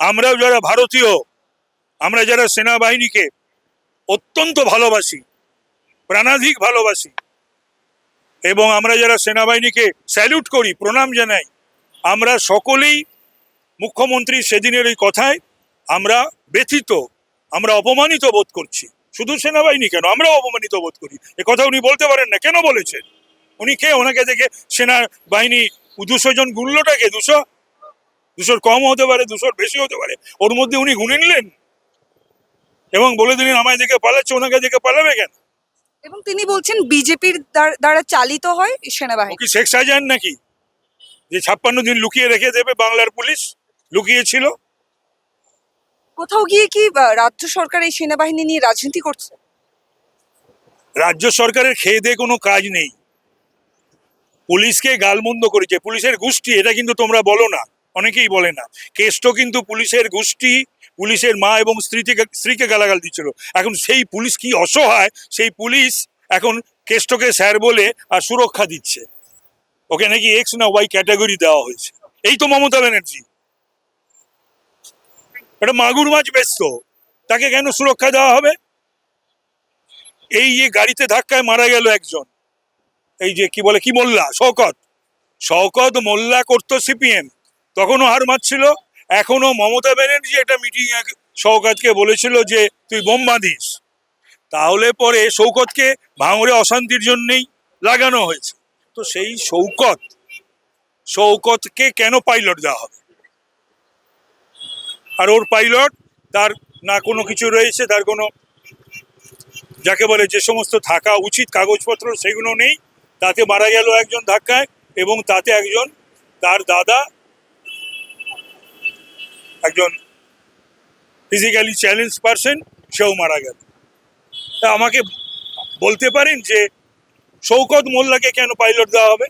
আমরাও যারা ভারতীয়, আমরা যারা সেনাবাহিনীকে অত্যন্ত ভালোবাসি, প্রাণাধিক ভালোবাসি, এবং আমরা যারা সেনাবাহিনীকে স্যালুট করি, প্রণাম জানাই, আমরা সকলেই মুখ্যমন্ত্রী সেদিনের এই কথায় আমরা ব্যথিত, আমরা অপমানিত বোধ করছি। শুধু সেনাবাহিনী কেন? আমরাও অপমানিত বোধ করি। এ কথা উনি বলতে পারেন না। কেন বলেছেন? উনি কে? ওনাকে দেখে সেনাবাহিনী দুশো জন গুনলোটাকে দুশো দুশোর কম হতে পারে দুশোর বেশি হতে পারে। ওর মধ্যে উনি গুনে নিলেন? এবং বলে দিলেন আমায় দেখে পালাচ্ছে ওনাকে দেখে পালাবে কেন? এবং তিনি বলছেন বিজেপির দ্বারা চালিত হয় সেনাবাহিনী। কি শেখ শাহজাহান নাকি? যে ছাপ্পান্ন দিন লুকিয়ে রেখে দেবে বাংলার পুলিশ? লুকিয়েছিল? কোথাও গিয়ে কি রাজ্য সরকার এই সেনাবাহিনী নিয়ে রাজনীতি করছে? রাজ্য সরকারের খেয়ে দিয়ে কোনো কাজ নেই। পুলিশকে গালমন্দ করেছে। পুলিশের গোষ্ঠী এটা কিন্তু তোমরা বলো না। অনেকেই বলে না। কেষ্ট কিন্তু পুলিশের গোষ্ঠী, পুলিশের মা এবং স্ত্রীকে স্ত্রীকে গালাগাল দিচ্ছিল। এখন সেই পুলিশ কি অসহায়, সেই পুলিশ এখন কেষ্টকে স্যার বলে আর সুরক্ষা দিচ্ছে। ওকে নাকি এক্স না ওয়াই ক্যাটাগরি দেওয়া হয়েছে। এই তো মমতা ব্যানার্জি। এটা মাগুর মাছ ব্যস্ত। তাকে কেন সুরক্ষা দেওয়া হবে? এই যে গাড়িতে ধাক্কায় মারা গেল একজন। এই যে কি বলে, কি মোল্লা? শওকত। শওকত মোল্লা করতো সিপিএম তখনও হার মারছিল। এখনও মমতা ব্যানার্জি একটা মিটিং শওকতকে বলেছিল যে, তুই বোম বাঁধিস। তাহলে পরে শৌকতকে ভাঙড়ে অশান্তির জন্যেই লাগানো হয়েছে। তো সেই শৌকত শৌকতকে কেন পাইলট দেওয়া হবে? আর ওর পাইলট তার না কোনো কিছু রয়েছে, তার কোনো যাকে বলে যে সমস্ত থাকা উচিত কাগজপত্র সেগুলো নেই। তাতে মারা গেল একজন ধাক্কায় এবং তাতে একজন তার দাদা একজন ফিজিক্যালি চ্যালেঞ্জ পারসন সেও মারা গেল। তা আমাকে বলতে পারেন যে শৌকত মোল্লাকে কেন পাইলট দেওয়া হবে?